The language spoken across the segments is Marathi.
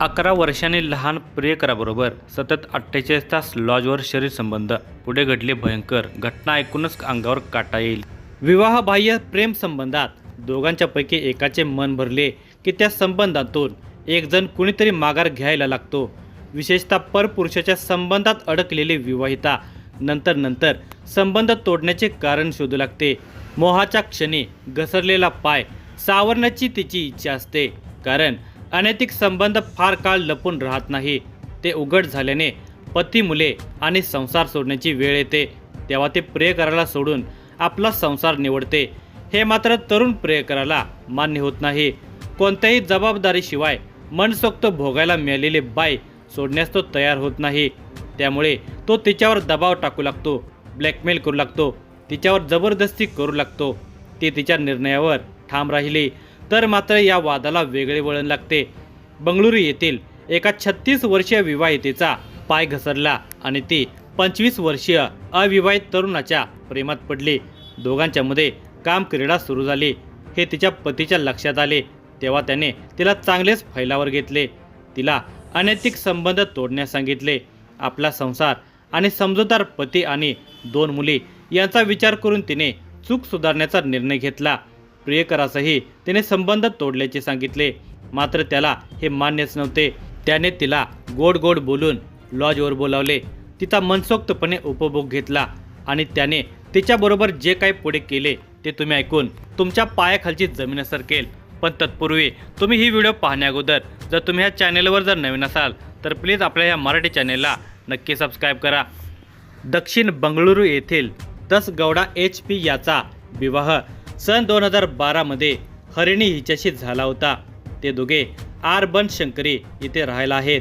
अकरा वर्षांनी लहान प्रियकराबरोबर सतत अठ्ठेचाळीस तास लॉजवर शरीर संबंध. पुढे घडले भयंकर घटना ऐकूनच अंगावर काटा येईल. विवाहबाह्य प्रेम संबंधात दोघांच्या पैकी एकाचे मन भरले की त्या संबंधातून एकजण कुणीतरी माघार घ्यायला लागतो. विशेषतः परपुरुषाच्या संबंधात अडकलेली विवाहिता. नंतर नंतर संबंध तोडण्याचे कारण शोधू लागते. मोहाच्या क्षणी घसरलेला पाय सावरण्याची तिची इच्छा असते. कारण अनैतिक संबंध फार काळ लपून राहत नाही. ते उघड झाल्याने पती मुले आणि संसार सोडण्याची वेळ येते. तेव्हा ते प्रियकराला सोडून आपला संसार निवडते. हे मात्र तरुण प्रियकराला मान्य होत नाही. कोणत्याही जबाबदारीशिवाय मनसोक्त भोगायला मिळालेले बाय सोडण्यास तो तयार होत नाही. त्यामुळे तो तिच्यावर दबाव टाकू लागतो ब्लॅकमेल करू लागतो तिच्यावर जबरदस्ती करू लागतो. ती तिच्या निर्णयावर ठाम राहिली. तर मात्र या वादाला वेगळे वळण लागते. बंगळुरू येथील एका छत्तीस वर्षीय विवाहितेचा पाय घसरला आणि ती पंचवीस वर्षीय अविवाहित तरुणाच्या प्रेमात पडली. दोघांच्यामध्ये काम क्रीडा सुरू झाली. हे तिच्या पतीच्या लक्षात आले. तेव्हा त्याने तिला चांगलेच फैलावर घेतले. तिला अनैतिक संबंध तोडण्यास सांगितले. आपला संसार आणि समजूतदार पती आणि दोन मुली यांचा विचार करून तिने चूक सुधारण्याचा निर्णय घेतला. प्रियकरासही तिने संबंध तोडल्याचे सांगितले. मात्र त्याला हे मान्यच नव्हते. त्याने तिला गोड गोड बोलून लॉजवर बोलावले. तिचा मनसोक्तपणे उपभोग घेतला आणि त्याने तिच्याबरोबर जे काही पुढे केले ते तुम्ही ऐकून तुमच्या पायाखालची जमीन सरकेल. पण तत्पूर्वी तुम्ही ही व्हिडिओ पाहण्याअगोदर जर तुम्ही ह्या चॅनेलवर जर नवीन असाल तर प्लीज आपल्या ह्या मराठी चॅनेलला नक्की सबस्क्राईब करा. दक्षिण बंगळुरू येथील दस गौडा एच पी याचा विवाह सन दोन हजार बारामध्ये हरिणी हिच्याशी झाला होता. ते दोघे आर बन शंकरी इथे राहायला आहेत.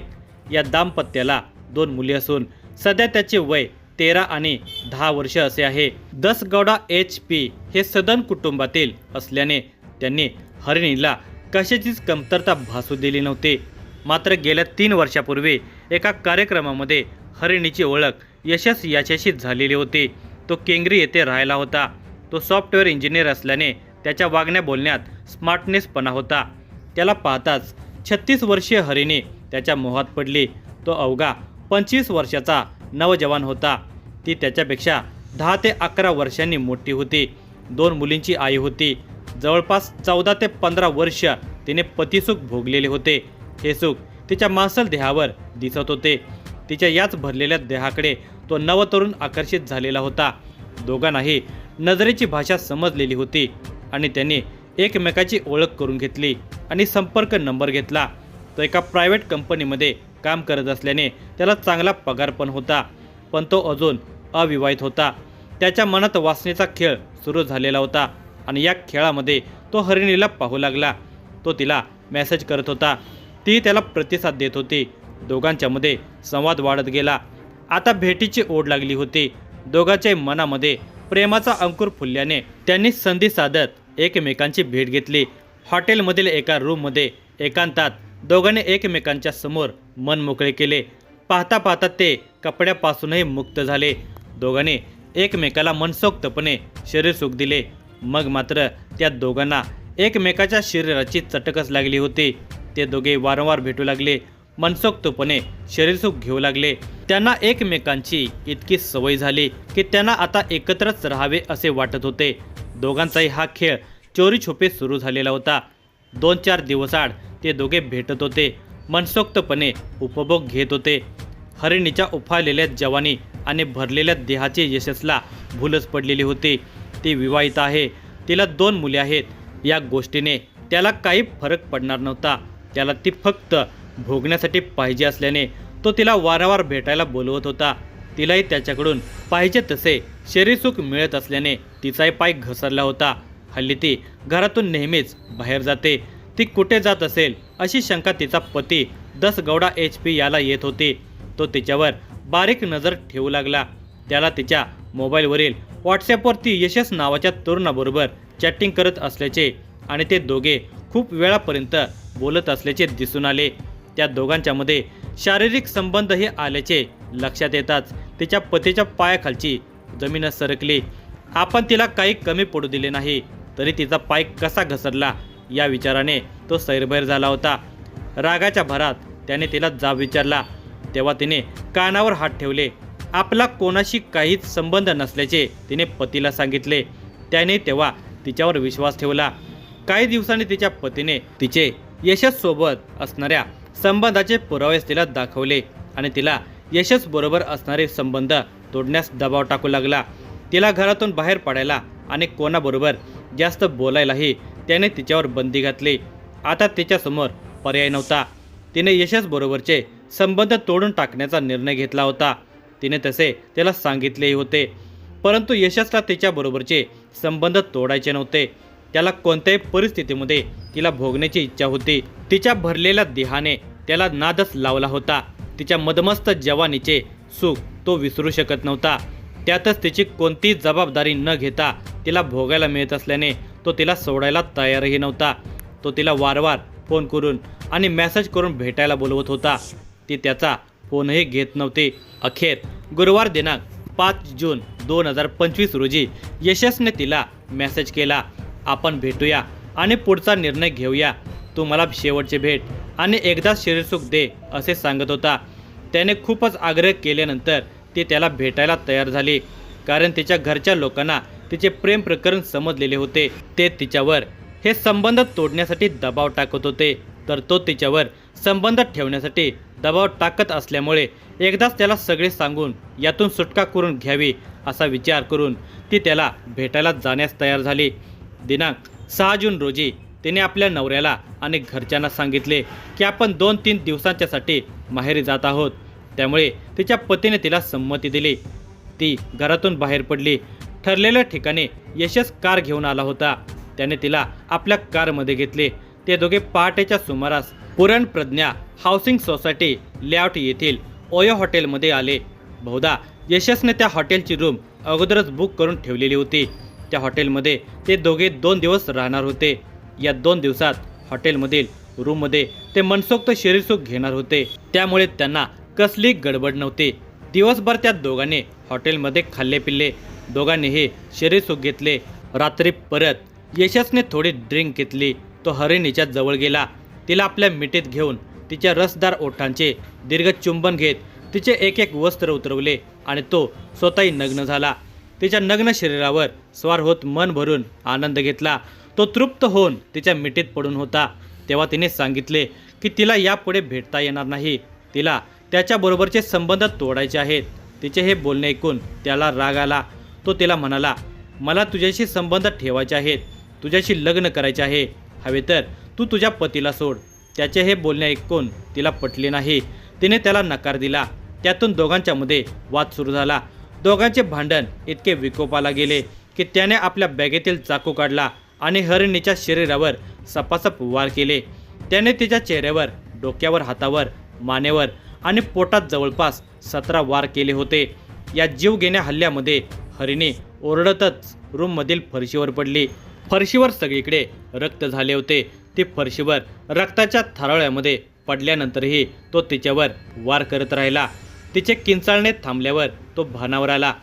या दाम्पत्याला दोन मुली असून सध्या त्याचे वय तेरा आणि दहा वर्ष असे आहे. दस गौडा एच पी हे सदन कुटुंबातील असल्याने त्यांनी हरिणीला कशाचीच कमतरता भासू दिली नव्हती. मात्र गेल्या तीन वर्षापूर्वी एका कार्यक्रमामध्ये हरिणीची ओळख यशस याच्याशी झालेली होती. तो केंगरी येथे राहायला होता. तो सॉफ्टवेअर इंजिनियर असल्याने त्याच्या वागण्या बोलण्यात स्मार्टनेसपणा होता. त्याला पाहताच छत्तीस वर्षीय हरिणी त्याच्या मोहात पडली. तो अवघा पंचवीस वर्षाचा नवजवान होता. ती त्याच्यापेक्षा दहा ते अकरा वर्षांनी मोठी होती. दोन मुलींची आई होती. जवळपास चौदा ते पंधरा वर्ष तिने पतिसुख भोगलेले होते. हे सुख तिच्या मांसल देहावर दिसत होते. तिच्या याच भरलेल्या देहाकडे तो नवतरुण आकर्षित झालेला होता. दोघांनाही नजरेची भाषा समजलेली होती आणि त्यांनी एकमेकाची ओळख करून घेतली आणि संपर्क नंबर घेतला. तो एका प्रायव्हेट कंपनीमध्ये काम करत असल्याने त्याला चांगला पगार पण होता पण तो अजून अविवाहित होता. त्याच्या मनात वासनेचा खेळ सुरू झालेला होता आणि या खेळामध्ये तो हरिणीला पाहू लागला. तो तिला मेसेज करत होता. ती त्याला प्रतिसाद देत होती. दोघांच्यामध्ये संवाद वाढत गेला. आता भेटीची ओढ लागली होती. दोघांच्या मनामध्ये प्रेमाचा अंकुर फुलल्याने त्यांनी संधी साधत एकमेकांची भेट घेतली. हॉटेलमधील एका रूममध्ये एकांतात दोघांनी एकमेकांच्या समोर मन मोकळे केले. पाहता पाहता ते कपड्यापासूनही मुक्त झाले. दोघांनी एकमेकाला मनसोक्तपणे शरीर सुख दिले. मग मात्र त्या दोघांना एकमेकाच्या शरीराची चटकच लागली होती. ते दोघे वारंवार भेटू लागले. मनसोक्तपणे शरीरसुख घेऊ लागले. त्यांना एकमेकांची इतकी सवय झाली की त्यांना आता एकत्रच राहावे असे वाटत होते. दोघांचाही हा खेळ चोरी छुपे सुरू झालेला होता. दोन चार दिवसाआड ते दोघे भेटत होते. मनसोक्तपणे उपभोग घेत होते. हरिणीच्या उफाळलेल्या जवानी आणि भरलेल्या देहाचे यशसला भूलच पडलेली होती. ती विवाहित आहे. तिला दोन मुले आहेत. या गोष्टीने त्याला काही फरक पडणार नव्हता. त्याला ती फक्त भोगण्यासाठी पाहिजे असल्याने तो तिला वारंवार भेटायला बोलवत होता. तिलाही त्याच्याकडून पाहिजे तसे शरीरसुख मिळत असल्याने तिचाही पाय घसरला होता. हल्ली ती घरातून नेहमीच बाहेर जाते. ती कुठे जात असेल अशी शंका तिचा पती दस गौडा एच पी याला येत होती. तो तिच्यावर बारीक नजर ठेवू लागला. त्याला तिच्या मोबाईलवरील व्हॉट्सॲपवरती यशस नावाच्या तरुणाबरोबर चॅटिंग करत असल्याचे आणि ते दोघे खूप वेळापर्यंत बोलत असल्याचे दिसून आले. त्या दोघांच्यामध्ये शारीरिक संबंधही आल्याचे लक्षात येताच तिच्या पतीच्या पायाखालची जमीन सरकली. आपण तिला काही कमी पडू दिले नाही तरी तिचा पाय कसा घसरला या विचाराने तो सैरभैर झाला होता. रागाच्या भरात त्याने तिला जाब विचारला. तेव्हा तिने कानावर हात ठेवले. आपला कोणाशी काहीच संबंध नसल्याचे तिने पतीला सांगितले. त्याने तेव्हा तिच्यावर विश्वास ठेवला. काही दिवसांनी तिच्या पतीने तिचे यशस्सोबत असणाऱ्या संबंधाचे पुरावेच तिला दाखवले आणि तिला यशच बरोबर असणारे संबंध तोडण्यास दबाव टाकू लागला. तिला घरातून बाहेर पडायला आणि कोणाबरोबर जास्त बोलायलाही त्याने तिच्यावर बंदी घातली. आता तिच्यासमोर पर्याय नव्हता. तिने यशस बरोबरचे संबंध तोडून टाकण्याचा निर्णय घेतला होता. तिने तसे त्याला सांगितलेही होते. परंतु यशसला तिच्याबरोबरचे संबंध तोडायचे नव्हते. त्याला कोणत्याही परिस्थितीमध्ये तिला भोगण्याची इच्छा होती. तिच्या भरलेल्या देहाने त्याला नादच लावला होता. तिच्या मदमस्त जवानीचे सुख तो विसरू शकत नव्हता. त्यातच तिची कोणतीही जबाबदारी न घेता तिला भोगायला मिळत असल्याने तो तिला सोडायला तयारही नव्हता. तो तिला वारंवार फोन करून आणि मेसेज करून भेटायला बोलवत होता. ती त्याचा फोनही घेत नव्हती. अखेर गुरुवार दिनांक पाच जून दोन हजार पंचवीस रोजी यशसने तिला मेसेज केला. आपण भेटूया आणि पुढचा निर्णय घेऊया. तू मला शेवटचे भेट आणि एकदा शरीरसुख दे असे सांगत होता. त्याने खूपच आग्रह केल्यानंतर ती त्याला भेटायला तयार झाली. कारण तिच्या घरच्या लोकांना तिचे प्रेम प्रकरण समजलेले होते. ते तिच्यावर हे संबंध तोडण्यासाठी दबाव टाकत होते. तर तो तिच्यावर संबंध ठेवण्यासाठी दबाव टाकत असल्यामुळे एकदाच त्याला सगळे सांगून यातून सुटका करून घ्यावी असा विचार करून ती त्याला भेटायला जाण्यास तयार झाली. दिनांक सहा जून रोजी तिने आपल्या नवऱ्याला आणि घरच्यांना सांगितले की आपण दोन तीन दिवसांच्यासाठी माहेरी जात आहोत. त्यामुळे तिच्या पतीने तिला संमती दिली. ती घरातून बाहेर पडली. ठरलेल्या ठिकाणी यशस कार घेऊन आला होता. त्याने तिला आपल्या कारमध्ये घेतले. ते दोघे पहाटेच्या सुमारास Puran Pragya housing society layout येथील ओयो हॉटेलमध्ये आले. बहुधा यशसने त्या हॉटेलची रूम अगोदरच बुक करून ठेवलेली होती. त्या हॉटेलमध्ये ते दोघे दोन दिवस राहणार होते. या दोन दिवसात हॉटेलमधील रूममध्ये ते मनसोक्त शरीरसुख घेणार होते. त्यामुळे त्यांना कसली गडबड नव्हती. दिवसभर त्या दोघांनी हॉटेलमध्ये खाल्ले पिल्ले. दोघांनीही शरीरसुख घेतले. रात्री परत यशसने थोडी ड्रिंक घेतली. तो हरिणीच्या जवळ गेला. तिला आपल्या मिठीत घेऊन तिच्या रसदार ओठांचे दीर्घ चुंबन घेत तिचे एक एक वस्त्र उतरवले आणि तो स्वतःही नग्न झाला. तिच्या नग्न शरीरावर स्वार होत मन भरून आनंद घेतला. तो तृप्त होऊन तिच्या मिठीत पडून होता. तेव्हा तिने सांगितले की तिला यापुढे भेटता येणार नाही. तिला त्याच्याबरोबरचे संबंध तोडायचे आहेत. तिचे हे बोलणे ऐकून त्याला राग आला. तो तिला म्हणाला मला तुझ्याशी संबंध ठेवायचे आहेत. तुझ्याशी लग्न करायचे आहे. हवे तर तू तुझ्या पतीला सोड. त्याचे हे बोलणे ऐकून तिला पटले नाही. तिने त्याला नकार दिला. त्यातून दोघांच्यामध्ये वाद सुरू झाला. दोघांचे भांडण इतके विकोपाला गेले की त्याने आपल्या बॅगेतील चाकू काढला आणि हरिणीच्या शरीरावर सपासप वार केले. त्याने तिच्या चेहऱ्यावर डोक्यावर हातावर मानेवर आणि पोटात जवळपास सतरा वार केले होते. या जीवघेण्या हल्ल्यामध्ये हरिणी ओरडतच रूममधील फरशीवर पडली. फरशीवर सगळीकडे रक्त झाले होते. ती फरशीवर रक्ताच्या थराळ्यामध्ये पडल्यानंतरही तो तिच्यावर वार करत राहिला. तिचे किंचाळणे थांबल्यावर तो भानावर आला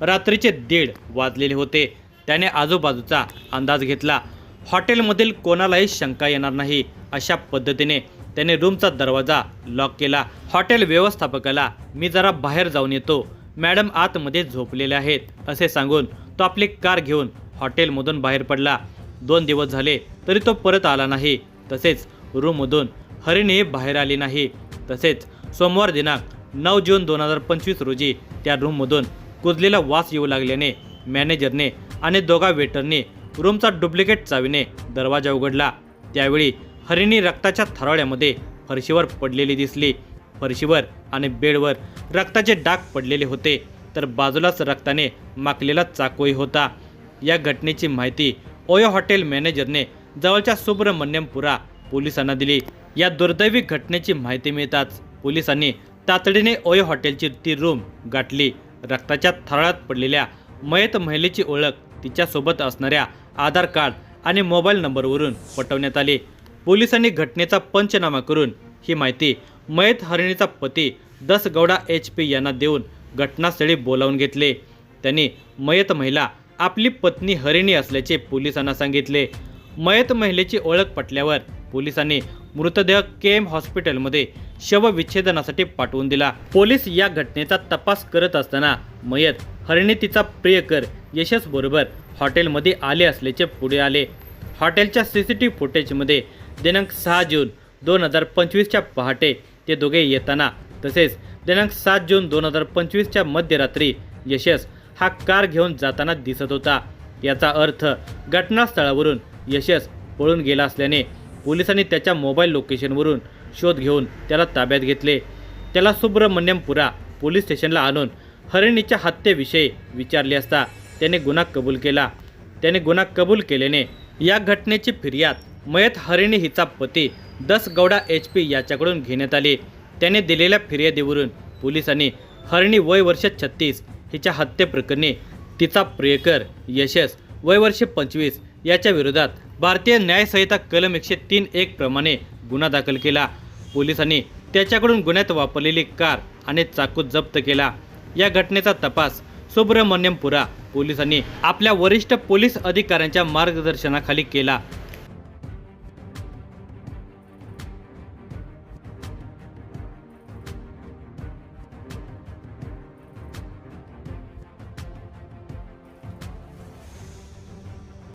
रात्रीचे दीड वाजलेले होते. त्याने आजूबाजूचा अंदाज घेतला. हॉटेलमधील कोणालाही शंका येणार नाही अशा पद्धतीने त्याने रूमचा दरवाजा लॉक केला. हॉटेल व्यवस्थापकाला मी जरा बाहेर जाऊन येतो. मॅडम आतमध्ये झोपलेले आहेत असे सांगून तो आपली कार घेऊन हॉटेलमधून बाहेर पडला. दोन दिवस झाले तरी तो परत आला नाही. तसेच रूममधून हरिणी बाहेर आली नाही. तसेच सोमवार दिनांक नऊ जून दोन हजार पंचवीस रोजी त्या रूममधून कुजलेला वास येऊ लागल्याने मॅनेजरने आणि दोघा वेटरने रूमचा डुप्लिकेट चावीने दरवाजा उघडला. त्यावेळी हरिणी रक्ताच्या थराळ्यामध्ये फरशीवर पडलेली दिसली. फरशीवर आणि बेडवर रक्ताचे डाग पडलेले होते तर बाजूलाच रक्ताने माकलेला चाकूही होता. या घटनेची माहिती ओयो हॉटेल मॅनेजरने जवळच्या सुब्रमण्यमपुरा पोलिसांना दिली. या दुर्दैवी घटनेची माहिती मिळताच पोलिसांनी तातडीने ओय हॉटेलची ती रूम गाठली. रक्ताच्या थराळात पडलेल्या मयत महिलेची ओळख तिच्यासोबत असणाऱ्या आधार कार्ड आणि मोबाईल नंबरवरून पटवण्यात आली. पोलिसांनी घटनेचा पंचनामा करून ही माहिती मयत हरिणीचा पती दस गौडा एच पी यांना देऊन घटनास्थळी बोलावून घेतले. त्यांनी मयत महिला आपली पत्नी हरिणी असल्याचे पोलिसांना सांगितले. मयत महिलेची ओळख पटल्यावर पोलिसांनी मृतदेह के एम हॉस्पिटलमध्ये शवविच्छेदनासाठी पाठवून दिला. पोलीस या घटनेचा तपास करत असताना मयत हरिणी तिचा प्रियकर यशस बरोबर हॉटेलमध्ये आले असल्याचे पुढे आले. हॉटेलच्या सी सी टी व्ही फुटेजमध्ये दिनांक सहा जून दोन हजार पंचवीसच्या पहाटे ते दोघे येताना तसेच दिनांक सात जून दोन हजार पंचवीसच्या मध्यरात्री यशस हा कार घेऊन जाताना दिसत होता. याचा अर्थ घटनास्थळावरून यशस पळून गेला असल्याने पोलिसांनी त्याच्या मोबाईल लोकेशनवरून शोध घेऊन त्याला ताब्यात घेतले. त्याला सुब्रमण्यमपुरा पोलीस स्टेशनला आणून हरिणीच्या हत्येविषयी विचारले असता त्याने गुन्हा कबूल केला. त्याने गुन्हा कबूल केल्याने या घटनेची फिर्याद मयत हरिणी हिचा पती दस गौडा एच पी याच्याकडून घेण्यात आली. त्याने दिलेल्या फिर्यादीवरून पोलिसांनी हरिणी वय वर्ष छत्तीस हिच्या हत्येप्रकरणी तिचा प्रियकर यशस वय वर्ष पंचवीस याच्या विरोधात भारतीय न्यायसंहिता कलम एकशे तीन एक प्रमाणे गुन्हा दाखल केला. पोलिसांनी त्याच्याकडून गुन्ह्यात वापरलेली कार आणि चाकू जप्त केला. या घटनेचा तपास सुब्रमण्यमपुरा पोलिसांनी आपल्या वरिष्ठ पोलीस अधिकाऱ्यांच्या मार्गदर्शनाखाली केला.